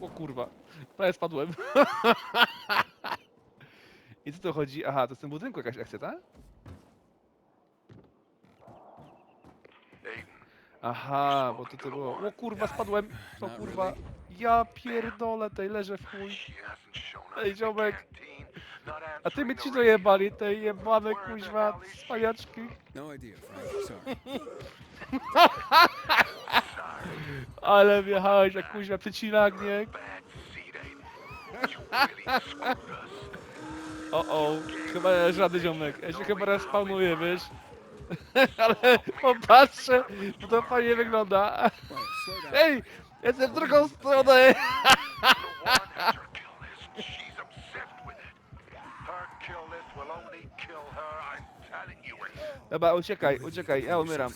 O kurwa, prawie spadłem. I co to chodzi? Aha, to jest w tym budynku jakaś akcja, tak? Aha, bo to, to było. O kurwa, spadłem. O kurwa. Ja pierdolę, tej leżę w chuj. Ej, ziomek. A ty mi ci dojebali, te jebane kuźwa spaniaczki. No idea, Frank. Sorry. Ale wjechałeś jak kuźwa przecinak, nie? O o, chyba żadny ziomek. Ja się chyba raz spawnuję, wiesz? Ale popatrzę, bo to fajnie wygląda. Ej, jestem w drugą stronę. Dobra, uciekaj, uciekaj, ja umieram.